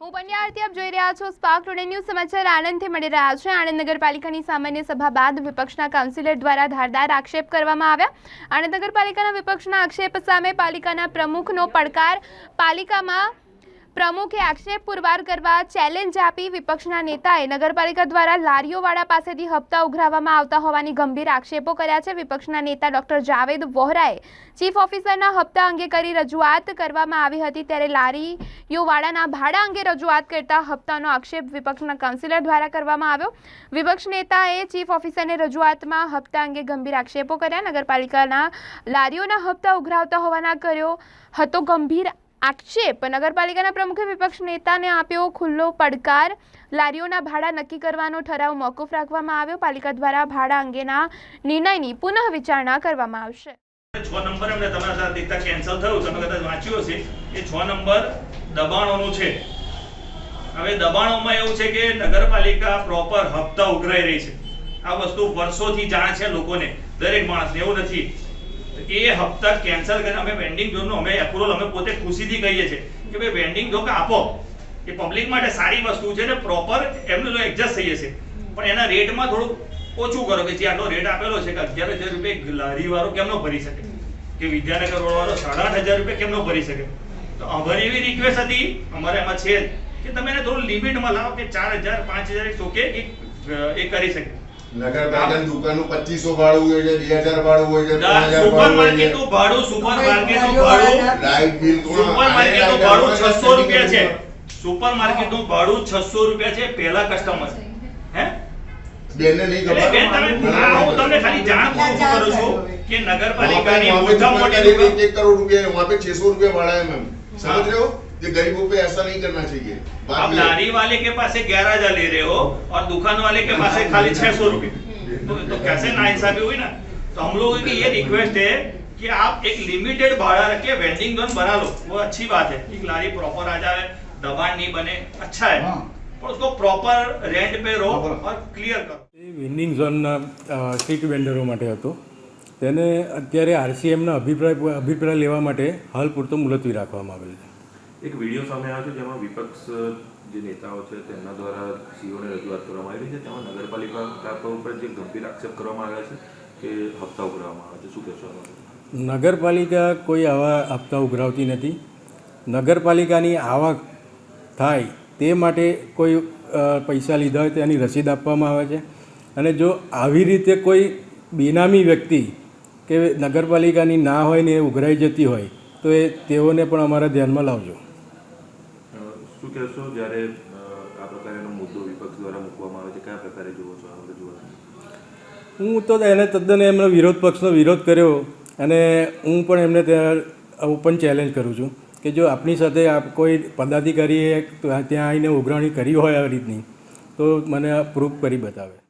હું પંડ્યા આપ જોઈ રહ્યા છો સ્પાર્ક ટુડે ન્યૂઝ સમાચાર આણંદથી મળી રહ્યા છે. આણંદ નગરપાલિકાની સામાન્ય સભા બાદ વિપક્ષના કાઉન્સિલર દ્વારા ધારદાર આક્ષેપ કરવામાં આવ્યા. આણંદ નગરપાલિકાના વિપક્ષના આક્ષેપ સામે પાલિકાના પ્રમુખનો પડકાર પાલિકામાં પ્રમુખે આક્ષેપ પુરવાર કરવા ચેલેન્જ આપી વિપક્ષના નેતાએ નગરપાલિકા દ્વારા લારીઓવાળા પાસેથી હપ્તા ઉઘરાવવામાં આવતા હોવાની ગંભીર આક્ષેપો કર્યા છે. વિપક્ષના નેતા ડોક્ટર જાવેદ વોહરાએ ચીફ ઓફિસરના હપ્તા અંગે કરી રજૂઆત કરવામાં આવી હતી ત્યારે લારીઓવાળાના ભાડા અંગે રજૂઆત કરતા હપ્તાનો આક્ષેપ વિપક્ષના કાઉન્સિલર દ્વારા કરવામાં આવ્યો. વિપક્ષ નેતાએ ચીફ ઓફિસરને રજૂઆતમાં હપ્તા અંગે ગંભીર આક્ષેપો કર્યા. નગરપાલિકાના લારીઓના હપ્તા ઉઘરાવતા હોવાના કર્યો હતો ગંભીર આક્ષેપ નગરપાલિકાના પ્રમુખે વિપક્ષ નેતાને આપ્યો ખુલ્લો પડકાર. લારીઓના ભાડા નક્કી કરવાનો ઠરાવ મોકૂફ રાખવામાં આવ્યો. પાલિકા દ્વારા ભાડા અંગેના નિર્ણયની પુનઃ વિચારણા કરવામાં આવશે. છ નંબર એમને તમારા સાથે દેખતા કેન્સલ થયું. તમે કદાચ વાંચ્યું હશે. એ છ નંબર દબાણોનું છે. હવે દબાણોમાં એવું છે કે નગરપાલિકા પ્રોપર હપ્તા ઉઘરાઈ રહી છે. આ વસ્તુ વર્ષોથી જાણ છે લોકોને. દરેક માણસને. એવું નથી. એ હપ્તા કેન્સલ કરીને અમે વેન્ડિંગ ઝોનનું અમે એપ્રુવલ અમે પોતે ખુશીથી કહીએ છીએ કે ભાઈ વેન્ડિંગ ઝોન આપો. એ પબ્લિક માટે સારી વસ્તુ છે ને પ્રોપર એમનું એડજસ્ટ થઈ જશે પણ એના રેટમાં થોડુંક ઓછું કરો કે જે આટલો રેટ આપેલો છે કે અગિયાર હજાર રૂપિયા લારી વાળો કેમ નો ભરી શકે? કે વિદ્યાનગર વાળો સાડા આઠ હજાર રૂપિયા કેમ નો ભરી શકે? તો અમારી એવી રિક્વેસ્ટ હતી, અમારે એમાં છે કે તમે એને થોડું લિમિટમાં લાવો કે ચાર હજાર, પાંચ હજાર ઓકે એ કરી શકે. નગર ગાર્ડન ભાડું છસો રૂપિયા છે. Super customer. હે? બેનને નહીં તમે ખાલી જાણ કરું છું કે નગરપાલિકાની એક કરોડ રૂપિયા વહાં પે રૂપિયા ભાડા એમ સમજ રહ્યો? सौ रुपया भाड़ा है मैम समझ रहे हो ये गरीबों पे ऐसा नहीं करना चाहिए बात आप ये है। लारी वाले के पास से ग्यारह हजार ले रहे हो और दुकान वाले के पास से खाली छह सौ रुपए तो, तो कैसे नाइंसाफी हुई ना तो हम लोगों की ये रिक्वेस्ट है कि आप एक लिमिटेड भाड़ा रख के वेंडिंग जोन बना लो वो अच्छी बात है कि लारी प्रॉपर आ जाए दबाण नहीं बने अच्छा है पर उसको प्रॉपर रेंट पे रहो और क्लियर करो એ વિનિંગ ઝોનના અ, સ્ટ્રીટ વેન્ડરો માટે હતો તેને અત્યારે આરસીએમના અભિપ્રાય અભિપ્રાય લેવા માટે હાલ પૂરતો મુલતવી રાખવામાં આવેલ છે એક વીડિયો સામે આવ્યો છે જેમાં વિપક્ષ જે નેતાઓ છે તેમના દ્વારા સીઓને રજૂઆત કરવામાં આવી છે. તેમાં નગરપાલિકા ઉપર જે ગંભીર આક્ષેપ કરવામાં આવ્યા છે કે હપ્તા ઉઘરાવવામાં આવે છે. શું કહેશો નગરપાલિકા કોઈ આવા હપ્તા ઉઘરાવતી નથી. નગરપાલિકાની આવક થાય તે માટે કોઈ પૈસા લીધા હોય તેની રસીદ આપવામાં આવે છે. અને જો આવી રીતે કોઈ બેનામી વ્યક્તિ કે નગરપાલિકાની ના હોય ને એ ઉઘરાઈ જતી હોય, તો એ તેઓને પણ અમારા ધ્યાનમાં લાવજો. કહેશો જ્યારે આ પ્રકારનો મુદ્દો વિપક્ષ દ્વારા મૂકવામાં આવે છે, કયા પ્રકારે જુઓ છો? આ રજૂઆત હું તો એને તદ્દન એમનો વિરોધ પક્ષનો વિરોધ કર્યો અને હું પણ એમને ત્યાં ઓપન ચેલેન્જ કરું છું કે જો આપણી સાથે કોઈ પદાધિકારીએ ત્યાં આવીને ઉઘરાણી કરી હોય આવી રીતની, તો મને પ્રૂફ કરી બતાવે.